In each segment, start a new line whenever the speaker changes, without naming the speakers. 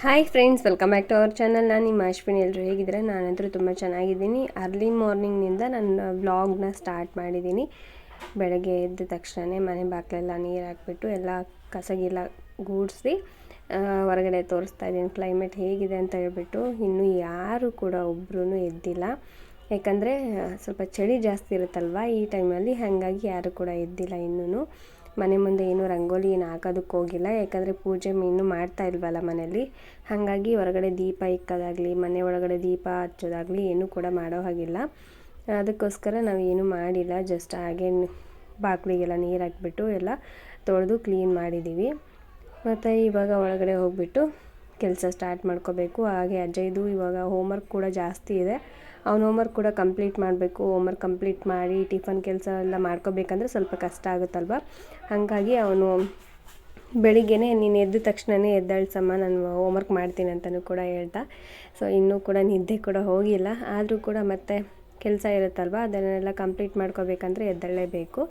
Hi friends welcome back to our channel ನಾನು ನಿಮ್ಮ ಅಶ್ವಿನಿ ಎಲ್ಲರೂ ಹೇಗಿದ್ರೆ ನಾನಂತರೂ ತುಂಬ ಚೆನ್ನಾಗಿದ್ದೀನಿ. ಅರ್ಲಿ ಮಾರ್ನಿಂಗ್ನಿಂದ ನನ್ನ ವ್ಲಾಗ್ನ ಸ್ಟಾರ್ಟ್ ಮಾಡಿದ್ದೀನಿ. ಬೆಳಗ್ಗೆ ಎದ್ದ ತಕ್ಷಣ ಮನೆ ಬಾಗಿಲೆಲ್ಲ ನೀರು ಹಾಕ್ಬಿಟ್ಟು ಎಲ್ಲ ಕಸಗಿಲ್ಲ ಗೂಡಿಸಿ ಹೊರಗಡೆ ತೋರಿಸ್ತಾ ಇದ್ದೀನಿ. ಕ್ಲೈಮೇಟ್ ಹೇಗಿದೆ ಅಂತ ಹೇಳ್ಬಿಟ್ಟು ಇನ್ನೂ ಯಾರು ಕೂಡ ಒಬ್ಬರೂ ಎದ್ದಿಲ್ಲ. ಯಾಕಂದರೆ ಸ್ವಲ್ಪ ಚಳಿ ಜಾಸ್ತಿ ಇರುತ್ತಲ್ವ? ಈ ಟೈಮಲ್ಲಿ ಹಾಗಾಗಿ ಯಾರು ಕೂಡ ಎದ್ದಿಲ್ಲ ಇನ್ನೂ ಮನೆ ಮುಂದೆ ಏನು ರಂಗೋಲಿ ಏನು ಹಾಕೋದಕ್ಕೆ ಹೋಗಿಲ್ಲ, ಯಾಕಂದರೆ ಪೂಜೆ ಇನ್ನೂ ಮಾಡ್ತಾ ಇಲ್ವಲ್ಲ ಮನೇಲಿ ಹಾಗಾಗಿ ಹೊರಗಡೆ ದೀಪ ಇಕ್ಕೋದಾಗಲಿ, ಮನೆ ಒಳಗಡೆ ದೀಪ ಹಚ್ಚೋದಾಗಲಿ ಏನೂ ಕೂಡ ಮಾಡೋ ಹಾಗಿಲ್ಲ. ಅದಕ್ಕೋಸ್ಕರ ನಾವು ಏನೂ ಮಾಡಿಲ್ಲ ಜಸ್ಟ್ ಹಾಗೆ ಬಾಕ್ಲಿಗೆಲ್ಲ ನೀರು ಹಾಕ್ಬಿಟ್ಟು ಎಲ್ಲ ತೊಳೆದು ಕ್ಲೀನ್ ಮಾಡಿದ್ದೀವಿ ಮತ್ತು ಇವಾಗ ಒಳಗಡೆ ಹೋಗಿಬಿಟ್ಟು ಕೆಲಸ ಸ್ಟಾರ್ಟ್ ಮಾಡ್ಕೋಬೇಕು. ಹಾಗೆ ಅಜಯ್ದು ಇವಾಗ ಹೋಮ್ವರ್ಕ್ ಕೂಡ ಜಾಸ್ತಿ ಇದೆ. ಅವ್ನ ಹೋಮ್ವರ್ಕ್ ಕೂಡ ಕಂಪ್ಲೀಟ್ ಮಾಡಬೇಕು. ಹೋಮ್ವರ್ಕ್ ಕಂಪ್ಲೀಟ್ ಮಾಡಿ ಟಿಫನ್ ಕೆಲಸ ಎಲ್ಲ ಮಾಡ್ಕೋಬೇಕಂದ್ರೆ ಸ್ವಲ್ಪ ಕಷ್ಟ ಆಗುತ್ತಲ್ವ? ಹಾಗಾಗಿ ಅವನು ಬೆಳಿಗ್ಗೆನೇ ನೀನು ಎದ್ದ ತಕ್ಷಣವೇ ಎದ್ದಾಳ್ಸಮ್ಮ ನಾನು ಹೋಮ್ವರ್ಕ್ ಮಾಡ್ತೀನಿ ಅಂತಲೂ ಕೂಡ ಹೇಳ್ತಾ. ಸೊ ಇನ್ನೂ ಕೂಡ ನಿದ್ದೆ ಕೂಡ ಹೋಗಿಲ್ಲ. ಆದರೂ ಕೂಡ ಮತ್ತೆ ಕೆಲಸ ಇರುತ್ತಲ್ವ? ಅದನ್ನೆಲ್ಲ ಕಂಪ್ಲೀಟ್ ಮಾಡ್ಕೋಬೇಕಂದ್ರೆ ಎದ್ದೇಳಲೇಬೇಕು.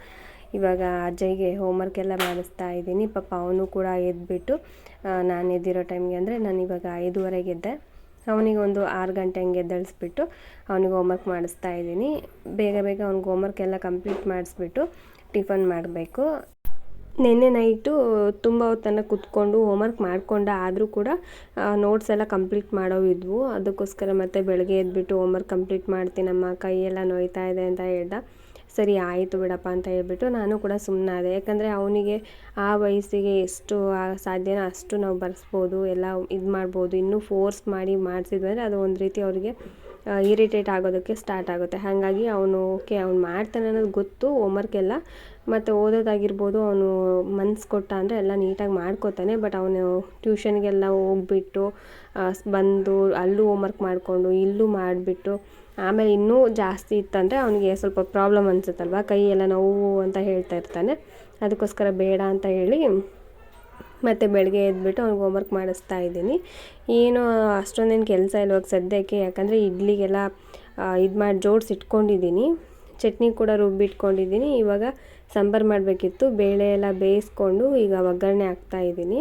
ಇವಾಗ ಅಜ್ಜಯ್ಯಗೆ ಹೋಮ್ವರ್ಕ್ ಎಲ್ಲ ಮಾಡಿಸ್ತಾ ಇದ್ದೀನಿ. ಪಾಪ ಅವನು ಕೂಡ ಎದ್ಬಿಟ್ಟು ನಾನು ಎದ್ದಿರೋ ಟೈಮ್ಗೆ ಅಂದರೆ ನಾನು ಇವಾಗ ಐದುವರೆಗೆ ಎದ್ದೆ. ಅವನಿಗೆ ಒಂದು ಆರು ಗಂಟೆ ಹಂಗೆ ಎದ್ದಳಿಸ್ಬಿಟ್ಟು ಅವನಿಗೆ ಹೋಮ್ವರ್ಕ್ ಮಾಡಿಸ್ತಾ ಇದ್ದೀನಿ. ಬೇಗ ಬೇಗ ಅವ್ನಿಗೆ ಹೋಮ್ವರ್ಕ್ ಎಲ್ಲ ಕಂಪ್ಲೀಟ್ ಮಾಡಿಸ್ಬಿಟ್ಟು ಟಿಫನ್ ಮಾಡಬೇಕು. ನಿನ್ನೆ ನೈಟು ತುಂಬ ಹೊತ್ತನ್ನು ಕುತ್ಕೊಂಡು ಹೋಮ್ವರ್ಕ್ ಮಾಡಿಕೊಂಡ, ಆದರೂ ಕೂಡ ನೋಟ್ಸ್ ಎಲ್ಲ ಕಂಪ್ಲೀಟ್ ಮಾಡೋವಿದ್ವು ಅದಕ್ಕೋಸ್ಕರ ಮತ್ತೆ ಬೆಳಗ್ಗೆ ಎದ್ಬಿಟ್ಟು ಹೋಮ್ವರ್ಕ್ ಕಂಪ್ಲೀಟ್ ಮಾಡ್ತೀನಮ್ಮ ಕೈಯೆಲ್ಲ ನೋಯ್ತಾ ಇದೆ ಅಂತ ಹೇಳ್ದ. ಸರಿ, ಆಯಿತು ಬಿಡಪ್ಪ ಅಂತ ಹೇಳ್ಬಿಟ್ಟು ನಾನು ಕೂಡ ಸುಮ್ಮನಾದೆ ಯಾಕಂದರೆ ಅವನಿಗೆ ಆ ವಯಸ್ಸಿಗೆ ಎಷ್ಟು ಸಾಧ್ಯನೋ ಅಷ್ಟು ನಾವು ಬರ್ಸ್ಬೋದು, ಎಲ್ಲ ಇದು ಮಾಡ್ಬೋದು, ಇನ್ನೂ ಫೋರ್ಸ್ ಮಾಡಿ ಮಾಡಿಸಿದ್ವಿ ಅಂದರೆ ಅದು ಒಂದು ರೀತಿ ಅವರಿಗೆ ಇರಿಟೇಟ್ ಆಗೋದಕ್ಕೆ ಸ್ಟಾರ್ಟ್ ಆಗುತ್ತೆ. ಹಾಗಾಗಿ ಅವನು ಓಕೆ ಅವ್ನು ಮಾಡ್ತಾನೆ ಅನ್ನೋದು ಗೊತ್ತು ಹೋಮ್ವರ್ಕ್ ಎಲ್ಲ ಮತ್ತು ಓದೋದಾಗಿರ್ಬೋದು ಅವನು ಮನ್ಸು ಕೊಟ್ಟ ಅಂದರೆ ಎಲ್ಲ ನೀಟಾಗಿ ಮಾಡ್ಕೋತಾನೆ ಬಟ್ ಅವನು ಟ್ಯೂಷನ್ಗೆಲ್ಲ ಹೋಗ್ಬಿಟ್ಟು ಬಂದು ಅಲ್ಲೂ ಹೋಮ್ವರ್ಕ್ ಮಾಡಿಕೊಂಡು ಇಲ್ಲೂ ಮಾಡಿಬಿಟ್ಟು ಆಮೇಲೆ ಇನ್ನೂ ಜಾಸ್ತಿ ಇತ್ತಂದರೆ ಅವನಿಗೆ ಸ್ವಲ್ಪ ಪ್ರಾಬ್ಲಮ್ ಅನಿಸುತ್ತಲ್ವ ಕೈ ಎಲ್ಲ ನೋವು ಅಂತ ಹೇಳ್ತಾ ಇರ್ತಾನೆ. ಅದಕ್ಕೋಸ್ಕರ ಬೇಡ ಅಂತ ಹೇಳಿ ಮತ್ತು ಬೆಳಗ್ಗೆ ಎದ್ಬಿಟ್ಟು ಅವ್ನಿಗೆ ಹೋಮ್ವರ್ಕ್ ಮಾಡಿಸ್ತಾ ಇದ್ದೀನಿ. ಏನು ಅಷ್ಟೊಂದೇನು ಕೆಲಸ ಇಲ್ವಾಗ ಸದ್ಯಕ್ಕೆ, ಯಾಕಂದರೆ ಇಡ್ಲಿಗೆಲ್ಲ ಇದು ಮಾಡಿ ಜೋಡಿಸಿ ಇಟ್ಕೊಂಡಿದ್ದೀನಿ. ಚಟ್ನಿ ಕೂಡ ರುಬ್ಬಿಟ್ಕೊಂಡಿದ್ದೀನಿ. ಇವಾಗ ಸಾಂಬಾರು ಮಾಡಬೇಕಿತ್ತು. ಬೇಳೆ ಎಲ್ಲ ಬೇಯಿಸ್ಕೊಂಡು ಈಗ ಒಗ್ಗರಣೆ ಹಾಕ್ತಾಯಿದ್ದೀನಿ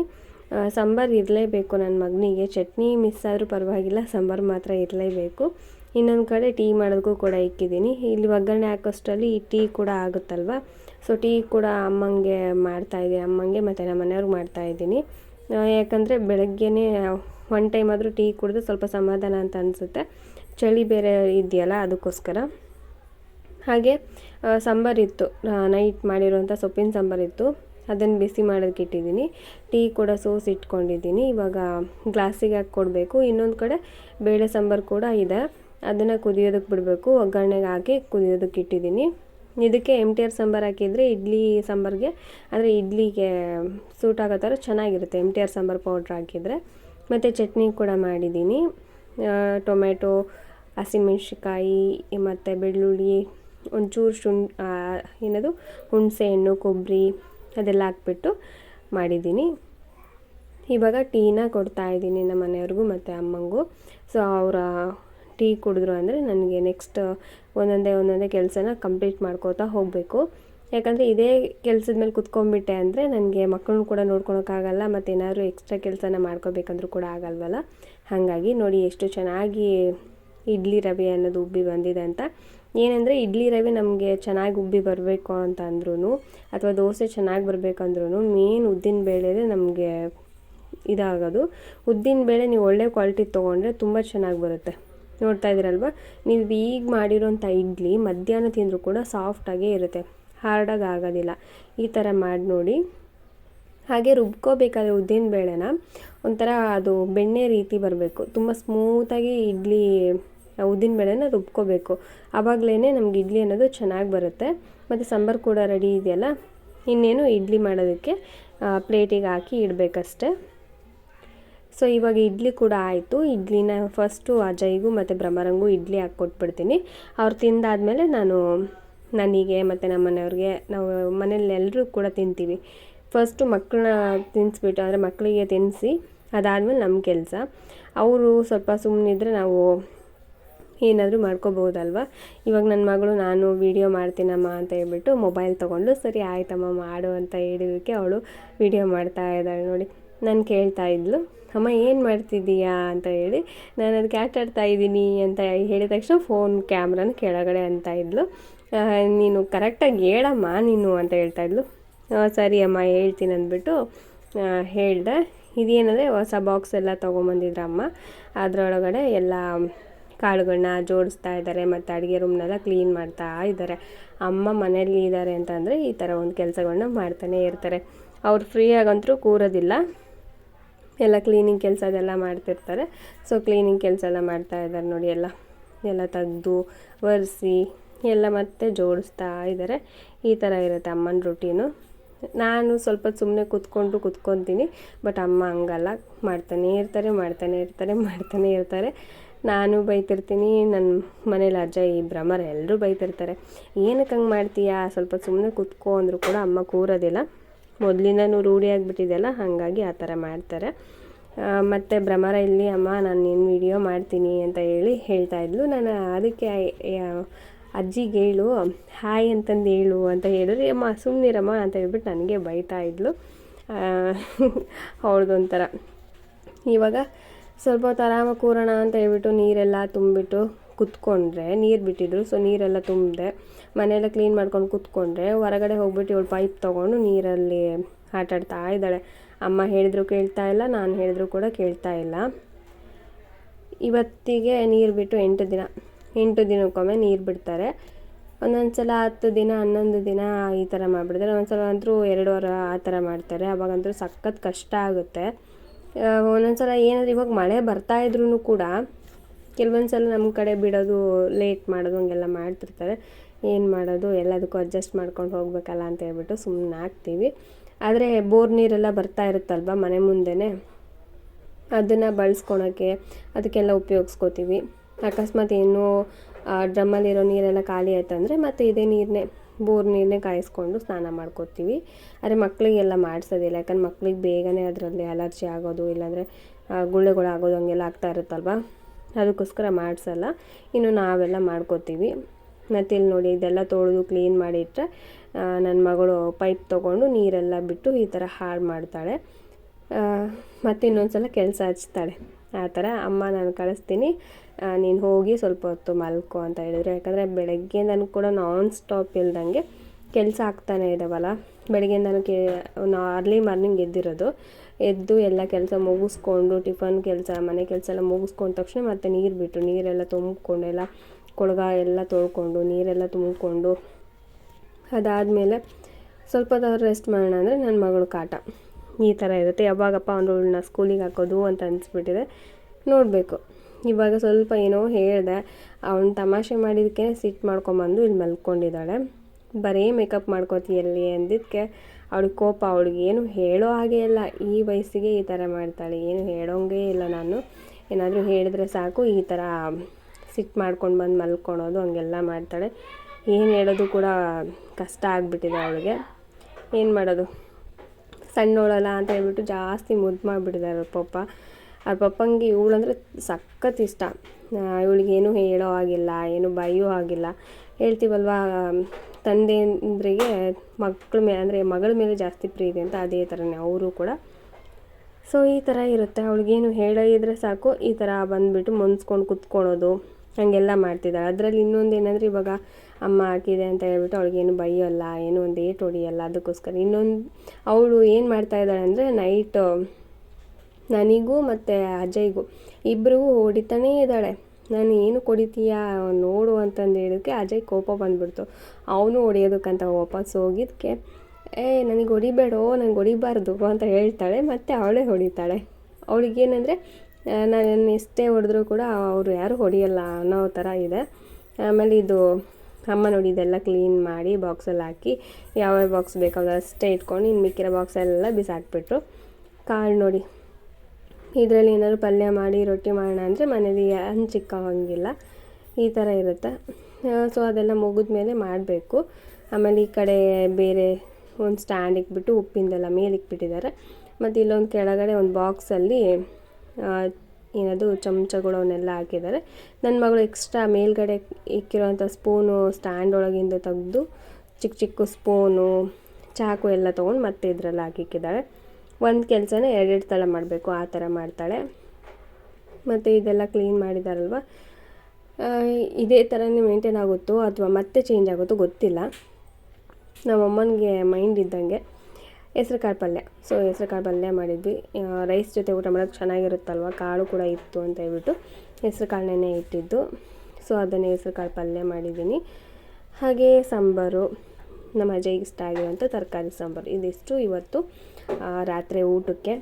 ಸಾಂಬಾರು ಇರಲೇಬೇಕು ನನ್ನ ಮಗನಿಗೆ. ಚಟ್ನಿ ಮಿಸ್ ಆದರೂ ಪರವಾಗಿಲ್ಲ, ಸಾಂಬಾರು ಮಾತ್ರ ಇರಲೇಬೇಕು. ಇನ್ನೊಂದು ಕಡೆ ಟೀ ಮಾಡೋದಕ್ಕೂ ಕೂಡ ಇಕ್ಕಿದ್ದೀನಿ. ಇಲ್ಲಿ ಒಗ್ಗರಣೆ ಹಾಕೋಷ್ಟರಲ್ಲಿ ಈ ಟೀ ಕೂಡ ಆಗುತ್ತಲ್ವ? ಸೊ, ಟೀ ಕೂಡ ಅಮ್ಮಂಗೆ ಮಾಡ್ತಾಯಿದ್ದೀನಿ ಅಮ್ಮಂಗೆ ಮತ್ತು ನಮ್ಮ ಮನೆಯವ್ರಿಗೆ ಮಾಡ್ತಾಯಿದ್ದೀನಿ ಯಾಕಂದರೆ ಬೆಳಗ್ಗೆನೇ ಒನ್ ಟೈಮ್ ಆದರೂ ಟೀ ಕುಡಿದು ಸ್ವಲ್ಪ ಸಮಾಧಾನ ಅಂತ ಅನಿಸುತ್ತೆ. ಚಳಿ ಬೇರೆ ಇದೆಯಲ್ಲ, ಅದಕ್ಕೋಸ್ಕರ. ಹಾಗೆ ಸಾಂಬಾರಿತ್ತು ನೈಟ್ ಮಾಡಿರುವಂಥ ಸೊಪ್ಪಿನ ಸಾಂಬಾರಿತ್ತು ಅದನ್ನು ಬಿಸಿ ಮಾಡೋದಕ್ಕೆ ಇಟ್ಟಿದ್ದೀನಿ. ಟೀ ಕೂಡ ಸೋಸಿ ಇಟ್ಕೊಂಡಿದ್ದೀನಿ. ಇವಾಗ ಗ್ಲಾಸಿಗೆ ಹಾಕಿ ಕೊಡಬೇಕು. ಇನ್ನೊಂದು ಕಡೆ ಬೇಳೆ ಸಾಂಬಾರು ಕೂಡ ಇದೆ. ಅದನ್ನು ಕುದಿಯೋದಕ್ಕೆ ಬಿಡಬೇಕು. ಒಗ್ಗರಣೆಗೆ ಹಾಕಿ ಕುದಿಯೋದಕ್ಕೆ ಇಟ್ಟಿದ್ದೀನಿ. ಇದಕ್ಕೆ ಎಂ ಟಿ ಆರ್ ಸಾಂಬಾರು ಹಾಕಿದರೆ ಇಡ್ಲಿ ಸಾಂಬಾರಿಗೆ, ಅಂದರೆ ಇಡ್ಲಿಗೆ ಸೂಟ್ ಆಗೋ ಥರ ಚೆನ್ನಾಗಿರುತ್ತೆ ಎಂ ಟಿ ಆರ್ ಸಾಂಬಾರು ಪೌಡ್ರ್ ಹಾಕಿದರೆ. ಮತ್ತು ಚಟ್ನಿ ಕೂಡ ಮಾಡಿದ್ದೀನಿ. ಟೊಮೆಟೊ ಹಸಿಮೆಣ್ಸಿಕಾಯಿ ಮತ್ತು ಬೆಳ್ಳುಳ್ಳಿ ಒಂಚೂರು ಶುಂ ಏನದು, ಹುಣಸೆಹಣ್ಣು, ಕೊಬ್ಬರಿ ಅದೆಲ್ಲ ಹಾಕ್ಬಿಟ್ಟು ಮಾಡಿದ್ದೀನಿ. ಇವಾಗ ಟೀನ ಕೊಡ್ತಾ ಇದ್ದೀನಿ ನಮ್ಮ ಮನೆಯವ್ರಿಗೂ ಮತ್ತು ಅಮ್ಮಂಗೂ. ಸೊ ಅವರ ಟೀ ಕುಡಿದ್ರು ಅಂದರೆ ನನಗೆ ನೆಕ್ಸ್ಟ್ ಒಂದೊಂದೇ ಒಂದೊಂದೇ ಕೆಲಸನ ಕಂಪ್ಲೀಟ್ ಮಾಡ್ಕೋತಾ ಹೋಗಬೇಕು. ಯಾಕಂದರೆ ಇದೇ ಕೆಲಸದ ಮೇಲೆ ಕುತ್ಕೊಂಡ್ಬಿಟ್ಟೆ ಅಂದರೆ ನನಗೆ ಮಕ್ಕಳನ್ನ ಕೂಡ ನೋಡ್ಕೊಳೋಕ್ಕಾಗಲ್ಲ ಮತ್ತು ಏನಾದರೂ ಎಕ್ಸ್ಟ್ರಾ ಕೆಲಸನ ಮಾಡ್ಕೋಬೇಕಂದ್ರೂ ಕೂಡ ಆಗಲ್ವಲ್ಲ? ಹಾಗಾಗಿ ನೋಡಿ ಎಷ್ಟು ಚೆನ್ನಾಗಿ ಇಡ್ಲಿ ರವೆ ಅನ್ನೋದು ಉಬ್ಬಿ ಬಂದಿದೆ ಅಂತ. ಏನಂದರೆ ಇಡ್ಲಿ ರವೆ ನಮಗೆ ಚೆನ್ನಾಗಿ ಉಬ್ಬಿ ಬರಬೇಕು ಅಂತ ಅಂದ್ರೂ ಅಥವಾ ದೋಸೆ ಚೆನ್ನಾಗಿ ಬರಬೇಕಂದ್ರೂ ಮೇನ್ ಉದ್ದಿನ ಬೇಳೆದೆ ನಮಗೆ ಇದಾಗೋದು. ಉದ್ದಿನ ಬೇಳೆ ನೀವು ಒಳ್ಳೆ ಕ್ವಾಲಿಟಿ ತೊಗೊಂಡ್ರೆ ತುಂಬ ಚೆನ್ನಾಗಿ ಬರುತ್ತೆ. ನೋಡ್ತಾ ಇದ್ದೀರಲ್ವ? ನೀವು ಈಗ ಮಾಡಿರೋಂಥ ಇಡ್ಲಿ ಮಧ್ಯಾಹ್ನ ತಿಂದರೂ ಕೂಡ ಸಾಫ್ಟಾಗೇ ಇರುತ್ತೆ ಹಾರ್ಡಾಗಿ ಆಗೋದಿಲ್ಲ. ಈ ಥರ ಮಾಡಿ ನೋಡಿ. ಹಾಗೆ ರುಬ್ಕೋಬೇಕಾದ್ರೆ ಉದ್ದಿನ ಬೇಳೆನ ಒಂಥರ ಅದು ಬೆಣ್ಣೆ ರೀತಿ ಬರಬೇಕು. ತುಂಬ ಸ್ಮೂತಾಗಿ ಇಡ್ಲಿ ಉದ್ದಿನ ಬೇಳೆನ ರುಬ್ಕೋಬೇಕು. ಆವಾಗಲೇ ನಮ್ಗೆ ಇಡ್ಲಿ ಅನ್ನೋದು ಚೆನ್ನಾಗಿ ಬರುತ್ತೆ. ಮತ್ತು ಸಾಂಬಾರು ಕೂಡ ರೆಡಿ ಇದೆಯಲ್ಲ? ಇನ್ನೇನು ಇಡ್ಲಿ ಮಾಡೋದಕ್ಕೆ ಪ್ಲೇಟಿಗೆ ಹಾಕಿ ಇಡಬೇಕಷ್ಟೆ. ಸೊ ಇವಾಗ ಇಡ್ಲಿ ಕೂಡ ಆಯಿತು. ಇಡ್ಲಿನ ಫಸ್ಟು ಅಜಯ್ಗೂ ಮತ್ತು ಬ್ರಹ್ಮರಂಗು ಇಡ್ಲಿ ಹಾಕಿ ಕೊಟ್ಬಿಡ್ತೀನಿ. ಅವ್ರು ತಿಂದಾದಮೇಲೆ ನಾನು ನನಗೆ ಮತ್ತು ನಮ್ಮ ಮನೆಯವ್ರಿಗೆ, ನಾವು ಮನೇಲಿ ಎಲ್ಲರೂ ಕೂಡ ತಿಂತೀವಿ. ಫಸ್ಟು ಮಕ್ಕಳನ್ನ ತಿನ್ನಿಸ್ಬಿಟ್ಟು ಅಂದರೆ ಮಕ್ಕಳಿಗೆ ತಿನ್ನಿಸಿ ಅದಾದಮೇಲೆ ನಮ್ಮ ಕೆಲಸ. ಅವರು ಸ್ವಲ್ಪ ಸುಮ್ಮನಿದ್ರೆ ನಾವು ಏನಾದರೂ ಮಾಡ್ಕೋಬೋದಲ್ವ? ಇವಾಗ ನನ್ನ ಮಗಳು, ನಾನು ವೀಡಿಯೋ ಮಾಡ್ತೀನಮ್ಮ ಅಂತ ಹೇಳ್ಬಿಟ್ಟು ಮೊಬೈಲ್ ತೊಗೊಂಡು, ಸರಿ ಆಯ್ತಮ್ಮ, ಮಾಡು ಅಂತ ಹೇಳಿದಕ್ಕೆ ಅವಳು ವೀಡಿಯೋ ಮಾಡ್ತಾ ಇದ್ದಾಳೆ ನೋಡಿ. ನಾನು ಕೇಳ್ತಾ ಇದ್ಲು, ಅಮ್ಮ, ಏನು ಮಾಡ್ತಿದ್ದೀಯಾ? ಅಂತ ಹೇಳಿ, ನಾನು ಅದಕ್ಕೆ ಆಟ ಆಡ್ತಾ ಇದ್ದೀನಿ ಅಂತ ಹೇಳಿದ ತಕ್ಷಣ ಫೋನ್ ಕ್ಯಾಮ್ರಾನ ಕೆಳಗಡೆ ಅಂತ ಇದ್ಲು. ನೀನು ಕರೆಕ್ಟಾಗಿ ಹೇಳಮ್ಮ, ನೀನು ಅಂತ ಹೇಳ್ತಾ ಇದ್ಲು. ಸರಿ ಅಮ್ಮ, ಹೇಳ್ತೀನಿ ಅಂದ್ಬಿಟ್ಟು ಹೇಳ್ದೆ. ಇದೇನಂದರೆ ಹೊಸ ಬಾಕ್ಸ್ ಎಲ್ಲ ತೊಗೊಂಬಂದಿದ್ರಮ್ಮ. ಅದರೊಳಗಡೆ ಎಲ್ಲ ಕಾಳುಗಳನ್ನ ಜೋಡಿಸ್ತಾ ಇದ್ದಾರೆ ಮತ್ತು ಅಡುಗೆ ರೂಮ್ನೆಲ್ಲ ಕ್ಲೀನ್ ಮಾಡ್ತಾ ಇದ್ದಾರೆ. ಅಮ್ಮ ಮನೆಯಲ್ಲಿ ಇದ್ದಾರೆ ಅಂತಂದರೆ ಈ ಥರ ಒಂದು ಕೆಲಸಗಳನ್ನ ಮಾಡ್ತಾನೆ ಇರ್ತಾರೆ. ಅವ್ರು ಫ್ರೀ ಆಗಂತೂ ಕೂರೋದಿಲ್ಲ. ಎಲ್ಲ ಕ್ಲೀನಿಂಗ್ ಕೆಲಸ ಅದೆಲ್ಲ ಮಾಡ್ತಿರ್ತಾರೆ. ಸೊ ಕ್ಲೀನಿಂಗ್ ಕೆಲಸ ಎಲ್ಲ ಮಾಡ್ತಾ ಇದ್ದಾರೆ ನೋಡಿ ಎಲ್ಲ. ಎಲ್ಲ ತೆಗ್ದು, ಒರೆಸಿ, ಎಲ್ಲ ಮತ್ತೆ ಜೋಡಿಸ್ತಾ ಇದ್ದಾರೆ. ಈ ಥರ ಇರುತ್ತೆ ಅಮ್ಮನ ರುಟೀನು ನಾನು ಸ್ವಲ್ಪ ಸುಮ್ಮನೆ ಕೂತ್ಕೊಂಡು ಕುತ್ಕೊತೀನಿ ಬಟ್ ಅಮ್ಮ ಹಂಗಲ್ಲ. ಮಾಡ್ತಾನೆ ಇರ್ತಾರೆ ಮಾಡ್ತಾನೆ ಇರ್ತಾರೆ ಮಾಡ್ತಾನೆ ಇರ್ತಾರೆ. ನಾನು ಬೈತಿರ್ತೀನಿ ನನ್ನ ಮನೇಲಿ ಅಜ್ಜ, ಈ ಭ್ರಮರ ಎಲ್ಲರೂ ಬೈತಿರ್ತಾರೆ. ಏನಕ್ಕೆ ಹಂಗೆ ಮಾಡ್ತೀಯಾ? ಸ್ವಲ್ಪ ಸುಮ್ಮನೆ ಕೂತ್ಕೋ ಅಂದರೂ ಕೂಡ ಅಮ್ಮ ಕೂರೋದಿಲ್ಲ. ಮೊದಲಿಂದನೂ ರೂಢಿ ಆಗಿಬಿಟ್ಟಿದೆಯಲ್ಲ ಹಾಗಾಗಿ ಆ ಥರ ಮಾಡ್ತಾರೆ. ಮತ್ತು ಭ್ರಮರ ಇಲ್ಲಿ, ಅಮ್ಮ, ನಾನು ಏನು ವಿಡಿಯೋ ಮಾಡ್ತೀನಿ ಅಂತ ಹೇಳಿ ಹೇಳ್ತಾ ಇದ್ಲು. ನಾನು ಅದಕ್ಕೆ ಅಜ್ಜಿಗೆ ಹೇಳು, ಹಾಯ್ ಅಂತಂದು ಹೇಳು ಅಂತ ಹೇಳಿದ್ರೆ, ಅಮ್ಮ ಸುಮ್ಮನಿರಮ್ಮ ಅಂತ ಹೇಳ್ಬಿಟ್ಟು ನನಗೆ ಬೈತಾ ಇದ್ಲು. ಅವಳದೊಂಥರ. ಇವಾಗ ಸ್ವಲ್ಪ ಹೊತ್ತು ಆರಾಮ ಕೂರೋಣ ಅಂತ ಹೇಳ್ಬಿಟ್ಟು ನೀರೆಲ್ಲ ತುಂಬಿಟ್ಟು ಕುತ್ಕೊಂಡ್ರೆ, ನೀರು ಬಿಟ್ಟಿದ್ರು ಸೊ ನೀರೆಲ್ಲ ತುಂಬಿದೆ, ಮನೆಯೆಲ್ಲ ಕ್ಲೀನ್ ಮಾಡ್ಕೊಂಡು ಕುತ್ಕೊಂಡ್ರೆ, ಹೊರಗಡೆ ಹೋಗ್ಬಿಟ್ಟು ಇವಳು ಪೈಪ್ ತೊಗೊಂಡು ನೀರಲ್ಲಿ ಆಟಾಡ್ತಾ ಇದ್ದಾಳೆ. ಅಮ್ಮ ಹೇಳಿದ್ರು ಕೇಳ್ತಾ ಇಲ್ಲ, ನಾನು ಹೇಳಿದ್ರು ಕೂಡ ಕೇಳ್ತಾ ಇಲ್ಲ. ಇವತ್ತಿಗೆ ನೀರು ಬಿಟ್ಟು ಎಂಟು ದಿನ, ಎಂಟು ದಿನಕ್ಕೊಮ್ಮೆ ನೀರು ಬಿಡ್ತಾರೆ. ಒಂದೊಂದು ಸಲ ಹತ್ತು ದಿನ, ಹನ್ನೊಂದು ದಿನ ಈ ಥರ ಮಾಡಿಬಿಡ್ತಾರೆ. ಒಂದೊಂದು ಸಲ ಅಂತೂ ಎರಡು ವಾರ ಆ ಥರ ಮಾಡ್ತಾರೆ. ಅವಾಗಂತೂ ಸಖತ್ ಕಷ್ಟ ಆಗುತ್ತೆ. ಒಂದೊಂದು ಸಲ ಏನಾದ್ರು ಇವಾಗ ಮಳೆ ಬರ್ತಾ ಇದ್ರೂ ಕೂಡ ಕೆಲವೊಂದು ಸಲ ನಮ್ಮ ಕಡೆ ಬಿಡೋದು ಲೇಟ್ ಮಾಡೋದು ಹಂಗೆಲ್ಲ ಮಾಡ್ತಿರ್ತಾರೆ. ಏನು ಮಾಡೋದು? ಎಲ್ಲದಕ್ಕೂ ಅಡ್ಜಸ್ಟ್ ಮಾಡ್ಕೊಂಡು ಹೋಗ್ಬೇಕಲ್ಲ ಅಂತ ಹೇಳ್ಬಿಟ್ಟು ಸುಮ್ಮನೆ ಹಾಕ್ತೀವಿ. ಆದರೆ ಬೋರ್ ನೀರೆಲ್ಲ ಬರ್ತಾ ಇರುತ್ತಲ್ವ ಮನೆ ಮುಂದೆನೇ? ಅದನ್ನು ಬಳಸ್ಕೊಳೋಕ್ಕೆ ಅದಕ್ಕೆಲ್ಲ ಉಪಯೋಗಿಸ್ಕೋತೀವಿ. ಅಕಸ್ಮಾತ್ ಇನ್ನೂ ಡ್ರಮ್ಮಲ್ಲಿರೋ ನೀರೆಲ್ಲ ಖಾಲಿ ಆಯ್ತಂದರೆ ಮತ್ತೆ ಇದೇ ನೀರನ್ನೇ ಬೋರ್ ನೀರನ್ನೇ ಕಾಯಿಸ್ಕೊಂಡು ಸ್ನಾನ ಮಾಡ್ಕೋತೀವಿ. ಆದರೆ ಮಕ್ಕಳಿಗೆಲ್ಲ ಮಾಡಿಸೋದಿಲ್ಲ. ಯಾಕಂದ್ರೆ ಮಕ್ಳಿಗೆ ಬೇಗನೆ ಅದರಲ್ಲಿ ಅಲರ್ಜಿ ಆಗೋದು, ಇಲ್ಲಾಂದರೆ ಗುಳ್ಳೆಗಳು ಆಗೋದು ಹಂಗೆಲ್ಲ ಆಗ್ತಾ ಇರುತ್ತಲ್ವ? ಅದಕ್ಕೋಸ್ಕರ ಮಾಡಿಸಲ್ಲ. ಇನ್ನು ನಾವೆಲ್ಲ ಮಾಡ್ಕೋತೀವಿ. ಮತ್ತು ಇಲ್ಲಿ ನೋಡಿ, ಇದೆಲ್ಲ ತೊಳೆದು ಕ್ಲೀನ್ ಮಾಡಿಟ್ರೆ ನನ್ನ ಮಗಳು ಪೈಪ್ ತೊಗೊಂಡು ನೀರೆಲ್ಲ ಬಿಟ್ಟು ಈ ಥರ ಹಾಳು ಮಾಡ್ತಾಳೆ. ಮತ್ತು ಇನ್ನೊಂದು ಸಲ ಕೆಲಸ ಹಚ್ತಾಳೆ. ಆ ಥರ ಅಮ್ಮ ನಾನು ಕಳಿಸ್ತೀನಿ. ನೀನು ಹೋಗಿ ಸ್ವಲ್ಪ ಹೊತ್ತು ಮಲ್ಕೊ ಅಂತ ಹೇಳಿದರು. ಯಾಕಂದರೆ ಬೆಳಗ್ಗೆಯಿಂದನೂ ಕೂಡ ನಾನ್ ಸ್ಟಾಪ್ ಇಲ್ದಂಗೆ ಕೆಲಸ ಆಗ್ತಾನೆ ಇದ್ದಾವಲ್ಲ ಬೆಳಗ್ಗೆಯಿಂದನೂ ಕೆ ನಾವು ಅರ್ಲಿ ಮಾರ್ನಿಂಗ್ ಎದ್ದಿರೋದು. ಎದ್ದು ಎಲ್ಲ ಕೆಲಸ ಮುಗಿಸ್ಕೊಂಡು, ಟಿಫನ್ ಕೆಲಸ, ಮನೆ ಕೆಲಸ ಎಲ್ಲ ಮುಗಿಸ್ಕೊಂಡ ತಕ್ಷಣ ಮತ್ತೆ ನೀರು ಬಿಟ್ಟು ನೀರೆಲ್ಲ ತುಂಬಿಕೊಂಡು, ಎಲ್ಲ ಕೊಳಗ ಎಲ್ಲ ತೊಳ್ಕೊಂಡು, ನೀರೆಲ್ಲ ತುಂಬಿಕೊಂಡು ಅದಾದಮೇಲೆ ಸ್ವಲ್ಪ ಹೊತ್ತು ರೆಸ್ಟ್ ಮಾಡೋಣ ಅಂದರೆ ನನ್ನ ಮಗಳು ಕಾಟ. ಈ ಥರ ಇರುತ್ತೆ. ಯಾವಾಗಪ್ಪ ಅವಳನ್ನ ಸ್ಕೂಲಿಗೆ ಹಾಕೋದು ಅಂತ ಅನಿಸ್ಬಿಟ್ಟಿದೆ. ನೋಡಬೇಕು. ಇವಾಗ ಸ್ವಲ್ಪ ಏನೋ ಹೇಳಿದೆ, ಅವನು ತಮಾಷೆ ಮಾಡಿದ್ದಕ್ಕೆ ಸಿಟ್ಟು ಮಾಡ್ಕೊಂಬಂದು ಇಲ್ಲಿ ಮಲ್ಕೊಂಡಿದ್ದಾಳೆ. ಬರೀ ಮೇಕಪ್ ಮಾಡ್ಕೋತೀಯಲ್ಲಿ ಅಂದಿದ್ದಕ್ಕೆ ಅವಳಿಗೆ ಕೋಪ, ಅವಳಿಗೆ ಏನು ಹೇಳೋ ಹಾಗೆ ಇಲ್ಲ. ಈ ವಯಸ್ಸಿಗೆ ಈ ಥರ ಮಾಡ್ತಾಳೆ. ಏನು ಹೇಳೋಂಗೇ ಇಲ್ಲ ನಾನು. ಏನಾದರೂ ಹೇಳಿದ್ರೆ ಸಾಕು, ಈ ಥರ ಸಿಟ್ಟು ಮಾಡ್ಕೊಂಡು ಬಂದು ಮಲ್ಕೊಳೋದು, ಹಂಗೆಲ್ಲ ಮಾಡ್ತಾಳೆ. ಏನು ಹೇಳೋದು ಕೂಡ ಕಷ್ಟ ಆಗಿಬಿಟ್ಟಿದೆ ಅವಳಿಗೆ. ಏನು ಮಾಡೋದು? ಸಣ್ಣವಳಲ್ಲ ಅಂತ ಹೇಳ್ಬಿಟ್ಟು ಜಾಸ್ತಿ ಮುದ್ದು ಮಾಡಿಬಿಟ್ಟಿದ್ದಾರೆ ಅವ್ರ ಪಪ್ಪ. ಅವ್ರ ಪಪ್ಪಂಗೆ ಅಂದರೆ ಸಖತ್ ಇಷ್ಟ. ಇವಳಿಗೇನು ಹೇಳೋ ಆಗಿಲ್ಲ ಏನು ಬೈಯೋ ಆಗಿಲ್ಲ ಹೇಳ್ತೀವಲ್ವಾ, ತಂದೆಂದ್ರಿಗೆ ಮಕ್ಕಳ ಮೇಲೆ ಅಂದರೆ ಮಗಳ ಮೇಲೆ ಜಾಸ್ತಿ ಪ್ರೀತಿ ಅಂತ ಅದೇ ಥರನೇ ಅವರು ಕೂಡ. ಸೊ ಈ ಥರ ಇರುತ್ತೆ. ಅವಳಿಗೇನು ಹೇಳಿದ್ರೆ ಸಾಕು. ಈ ಥರ ಬಂದುಬಿಟ್ಟು ಮುನ್ಸ್ಕೊಂಡು ಕುತ್ಕೊಳ್ಳೋದು ಹಾಗೆಲ್ಲ ಮಾಡ್ತಿದ್ದಾಳೆ. ಅದರಲ್ಲಿ ಇನ್ನೊಂದು ಏನಂದರೆ ಇವಾಗ ಅಮ್ಮ ಹಾಕಿದೆ ಅಂತ ಹೇಳ್ಬಿಟ್ಟು ಅವಳಿಗೇನು ಬೈಯೋಲ್ಲ, ಏನು ಒಂದು ಏಟು ಹೊಡಿಯಲ್ಲ ಅದಕ್ಕೋಸ್ಕರ. ಇನ್ನೊಂದು ಅವಳು ಏನು ಮಾಡ್ತಾ ಇದ್ದಾಳೆ ಅಂದರೆ ನೈಟ್ ನನಗೂ ಮತ್ತು ಅಜಯ್ಗೂ ಇಬ್ಬರಿಗೂ ಹೊಡಿತಾನೇ ಇದ್ದಾಳೆ. ನಾನು ಏನು ಕೊಡಿತೀಯಾ ನೋಡು ಅಂತಂದು ಹೇಳೋಕ್ಕೆ ಅಜಯ್ ಕೋಪ ಬಂದ್ಬಿಡ್ತು. ಅವನು ಹೊಡಿಯೋದಕ್ಕಂತ ವಾಪಸ್ ಹೋಗಿದ್ದಕ್ಕೆ ಏ, ನನಗೆ ಹೊಡಿಬೇಡೋ ನನಗೆ ಹೊಡಿಬಾರ್ದು ಅಂತ ಹೇಳ್ತಾಳೆ. ಮತ್ತು ಅವಳೇ ಹೊಡಿತಾಳೆ. ಅವಳಿಗೇನೆಂದರೆ ನಾನು ಎಷ್ಟೇ ಹೊಡೆದ್ರು ಕೂಡ ಅವರು ಯಾರು ಹೊಡಿಯಲ್ಲ ಅನ್ನೋ ಥರ ಇದೆ. ಆಮೇಲೆ ಇದು ಅಮ್ಮ ನೋಡಿ ಇದೆಲ್ಲ ಕ್ಲೀನ್ ಮಾಡಿ ಬಾಕ್ಸಲ್ಲಿ ಹಾಕಿ ಯಾವ್ಯಾವ ಬಾಕ್ಸ್ ಬೇಕಾಗ ಅಷ್ಟೇ ಇಟ್ಕೊಂಡು ಇನ್ನು ಮಿಕ್ಕಿರೋ ಬಾಕ್ಸಲ್ಲೆಲ್ಲ ಬಿಸಾಕ್ಬಿಟ್ರು. ಕಾಳು ನೋಡಿ, ಇದರಲ್ಲಿ ಏನಾದ್ರು ಪಲ್ಯ ಮಾಡಿ ರೊಟ್ಟಿ ಮಾಡೋಣ ಅಂದರೆ ಮನೇಲಿ ಹಂಚಿಕ್ಕೋಂಗಿಲ್ಲ ಈ ಥರ ಇರುತ್ತೆ. ಸೊ ಅದೆಲ್ಲ ಮುಗಿದ್ಮೇಲೆ ಮಾಡಬೇಕು. ಆಮೇಲೆ ಈ ಕಡೆ ಬೇರೆ ಒಂದು ಸ್ಟ್ಯಾಂಡ್ ಇಕ್ಬಿಟ್ಟು ಉಪ್ಪಿಂದೆಲ್ಲ ಮೇಲೆ ಇಕ್ಬಿಟ್ಟಿದ್ದಾರೆ ಮತ್ತು ಇಲ್ಲೊಂದು ಕೆಳಗಡೆ ಒಂದು ಬಾಕ್ಸಲ್ಲಿ ಏನದು ಚಮಚಗಳು ಅವನ್ನೆಲ್ಲ ಹಾಕಿದ್ದಾರೆ. ನನ್ನ ಮಗಳು ಎಕ್ಸ್ಟ್ರಾ ಮೇಲ್ಗಡೆ ಇಕ್ಕಿರೋಂಥ ಸ್ಪೂನು ಸ್ಟ್ಯಾಂಡ್ ಒಳಗಿಂದ ತೆಗೆದು ಚಿಕ್ಕ ಚಿಕ್ಕ ಸ್ಪೂನು ಚಾಕು ಎಲ್ಲ ತೊಗೊಂಡು ಮತ್ತೆ ಇದರಲ್ಲಿ ಹಾಕಿಕ್ಕಿದ್ದಾಳೆ ಒಂದು ಕೆಲಸನ ಎರಡೆರಡು ಥರ ಮಾಡಬೇಕು, ಆ ಥರ ಮಾಡ್ತಾಳೆ. ಮತ್ತು ಇದೆಲ್ಲ ಕ್ಲೀನ್ ಮಾಡಿದಾರಲ್ವ? ಇದೇ ಥರನೇ ಮೇಂಟೈನ್ ಆಗುತ್ತೋ ಅಥವಾ ಮತ್ತೆ ಚೇಂಜ್ ಆಗುತ್ತೋ ಗೊತ್ತಿಲ್ಲ. ನಮ್ಮ ಅಮ್ಮನಿಗೆ ಮೈಂಡ್ ಇದ್ದಂಗೆ. ಹೆಸ್ರು ಕಾಳು ಪಲ್ಯ. ಸೊ ಹೆಸ್ರು ಕಾಳು ಪಲ್ಯ ಮಾಡಿದ್ವಿ. ರೈಸ್ ಜೊತೆ ಊಟ ಮಾಡೋಕ್ಕೆ ಚೆನ್ನಾಗಿರುತ್ತಲ್ವ? ಕಾಳು ಕೂಡ ಇತ್ತು ಅಂತ ಹೇಳ್ಬಿಟ್ಟು ಹೆಸ್ರು ಕಾಳನ್ನೇ ನೆನೆ ಇಟ್ಟಿದ್ದು. ಸೊ ಅದನ್ನೇ ಹೆಸ್ರು ಕಾಳು ಪಲ್ಯ ಮಾಡಿದ್ದೀನಿ. ಹಾಗೆ ಸಾಂಬಾರು, ನಮ್ಮ ಅಜ್ಜಿಗೆ ಇಷ್ಟ ಆಗಿರುವಂಥ ತರಕಾರಿ ಸಾಂಬಾರು. ಇದಿಷ್ಟು ಇವತ್ತು ರಾತ್ರಿ ಊಟಕ್ಕೆ.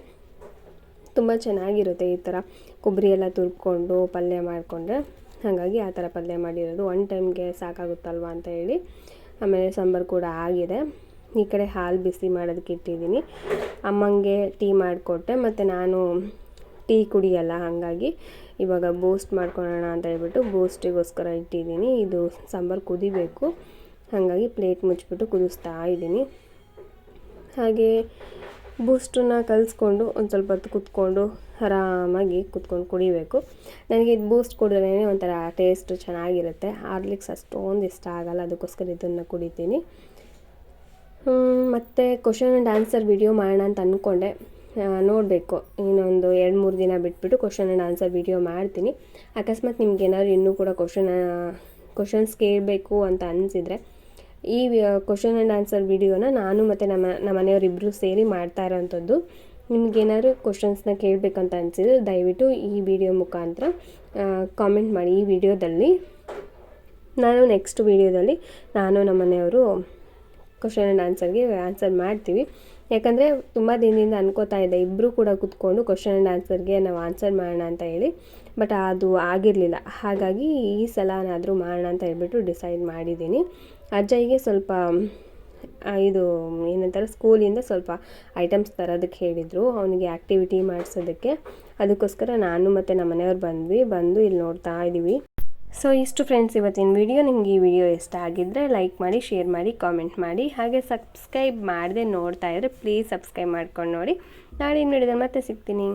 ತುಂಬ ಚೆನ್ನಾಗಿರುತ್ತೆ ಈ ಥರ ಕೊಬ್ಬರಿ ಎಲ್ಲ ತುರ್ಕೊಂಡು ಪಲ್ಯ ಮಾಡಿಕೊಂಡ್ರೆ. ಹಾಗಾಗಿ ಆ ಥರ ಪಲ್ಯ ಮಾಡಿರೋದು. ಒನ್ ಟೈಮ್ಗೆ ಸಾಕಾಗುತ್ತಲ್ವ ಅಂತ ಹೇಳಿ. ಆಮೇಲೆ ಸಾಂಬಾರು ಕೂಡ ಆಗಿದೆ. ಈ ಕಡೆ ಹಾಲು ಬಿಸಿ ಮಾಡೋದಕ್ಕೆ ಇಟ್ಟಿದ್ದೀನಿ. ಅಮ್ಮಂಗೆ ಟೀ ಮಾಡಿಕೊಟ್ಟೆ, ಮತ್ತು ನಾನು ಟೀ ಕುಡಿಯಲ್ಲ, ಹಾಗಾಗಿ ಇವಾಗ ಬೂಸ್ಟ್ ಮಾಡ್ಕೊಳ್ಳೋಣ ಅಂತ ಹೇಳ್ಬಿಟ್ಟು ಬೂಸ್ಟಿಗೋಸ್ಕರ ಇಟ್ಟಿದ್ದೀನಿ. ಇದು ಸಾಂಬಾರು ಕುದಿಬೇಕು, ಹಾಗಾಗಿ ಪ್ಲೇಟ್ ಮುಚ್ಚಿಬಿಟ್ಟು ಕುದಿಸ್ತಾ ಇದ್ದೀನಿ. ಹಾಗೆ ಬೂಸ್ಟನ್ನ ಕಲಿಸ್ಕೊಂಡು ಒಂದು ಸ್ವಲ್ಪ ಹೊತ್ತು ಕುತ್ಕೊಂಡು ಆರಾಮಾಗಿ ಕುತ್ಕೊಂಡು ಕುಡಿಬೇಕು. ನನಗೆ ಇದು ಬೂಸ್ಟ್ ಕುಡಿದ್ರೇ ಒಂಥರ ಟೇಸ್ಟ್ ಚೆನ್ನಾಗಿರುತ್ತೆ. ಹಾರ್ಲಿಕ್ಸ್ ಅಷ್ಟೊಂದು ಇಷ್ಟ ಆಗಲ್ಲ, ಅದಕ್ಕೋಸ್ಕರ ಇದನ್ನು ಕುಡಿತೀನಿ. ಮತ್ತು ಕ್ವಶನ್ ಆ್ಯಂಡ್ ಆನ್ಸರ್ ವಿಡಿಯೋ ಮಾಡೋಣ ಅಂತ ಅಂದ್ಕೊಂಡೆ ನೋಡಬೇಕು. ಇನ್ನೊಂದು ಎರಡು, ಮೂರು ದಿನ ಬಿಟ್ಬಿಟ್ಟು ಕ್ವಶನ್ ಆ್ಯಂಡ್ ಆನ್ಸರ್ ವಿಡಿಯೋ ಮಾಡ್ತೀನಿ. ಅಕಸ್ಮಾತ್ ನಿಮ್ಗೆ ಏನಾದ್ರು ಇನ್ನೂ ಕೂಡ ಕ್ವಶನ್ ಕ್ವಶನ್ಸ್ ಕೇಳಬೇಕು ಅಂತ ಅನಿಸಿದರೆ ಈ ಕ್ವಶನ್ ಆ್ಯಂಡ್ ಆನ್ಸರ್ ವಿಡಿಯೋನ ನಾನು ಮತ್ತು ನಮ್ಮ ನಮ್ಮ ಸೇರಿ ಮಾಡ್ತಾ ಇರೋವಂಥದ್ದು ನಿಮ್ಗೇನಾದ್ರು ಕ್ವಶನ್ಸ್ನ ಕೇಳಬೇಕಂತ ಅನಿಸಿದ್ರೆ ದಯವಿಟ್ಟು ಈ ವಿಡಿಯೋ ಮುಖಾಂತರ ಕಾಮೆಂಟ್ ಮಾಡಿ ಈ ವಿಡಿಯೋದಲ್ಲಿ ನಾನು ನೆಕ್ಸ್ಟ್ ವಿಡಿಯೋದಲ್ಲಿ ನಾನು ನಮ್ಮ ಮನೆಯವರು ಕ್ವಶನ್ ಆ್ಯಂಡ್ ಆನ್ಸರ್ಗೆ ಆನ್ಸರ್ ಮಾಡ್ತೀವಿ. ಯಾಕಂದರೆ ತುಂಬ ದಿನದಿಂದ ಅನ್ಕೋತಾ ಇದ್ದೆ ಇಬ್ಬರೂ ಕೂಡ ಕೂತ್ಕೊಂಡು ಕ್ವಶನ್ ಆ್ಯಂಡ್ ಆನ್ಸರ್ಗೆ ನಾವು ಆನ್ಸರ್ ಮಾಡೋಣ ಅಂತ ಹೇಳಿ. ಬಟ್ ಅದು ಆಗಿರಲಿಲ್ಲ. ಹಾಗಾಗಿ ಈ ಸಲನಾದರೂ ಮಾಡೋಣ ಅಂತ ಹೇಳ್ಬಿಟ್ಟು ಡಿಸೈಡ್ ಮಾಡಿದ್ದೀನಿ. ಅಜ್ಜಯ್ಯಗೆ ಸ್ವಲ್ಪ ಇದು ಏನಂತಾರೆ, ಸ್ಕೂಲಿಂದ ಸ್ವಲ್ಪ ಐಟಮ್ಸ್ ತರೋದಕ್ಕೆ ಹೇಳಿದರು. ಅವನಿಗೆ ಆ್ಯಕ್ಟಿವಿಟಿ ಮಾಡಿಸೋದಕ್ಕೆ. ಅದಕ್ಕೋಸ್ಕರ ನಾನು ಮತ್ತು ನಮ್ಮ ಮನೆಯವ್ರು ಬಂದ್ವಿ. ಬಂದು ಇಲ್ಲಿ ನೋಡ್ತಾ ಇದ್ದೀವಿ ಸೊ ಇಷ್ಟು ಫ್ರೆಂಡ್ಸ್ ಇವತ್ತಿನ ವಿಡಿಯೋ ನಿಮಗೆ ಈ ವಿಡಿಯೋ ಇಷ್ಟ ಆಗಿದ್ದರೆ ಲೈಕ್ ಮಾಡಿ ಶೇರ್ ಮಾಡಿ ಕಾಮೆಂಟ್ ಮಾಡಿ. ಹಾಗೆ ಸಬ್ಸ್ಕ್ರೈಬ್ ಮಾಡದೆ ನೋಡ್ತಾ ಇದ್ದರೆ ಪ್ಲೀಸ್ ಸಬ್ಸ್ಕ್ರೈಬ್ ಮಾಡ್ಕೊಂಡು ನೋಡಿ. ನಾಳೆ ಇನ್ನು ಮತ್ತೆ ಸಿಗ್ತೀನಿ.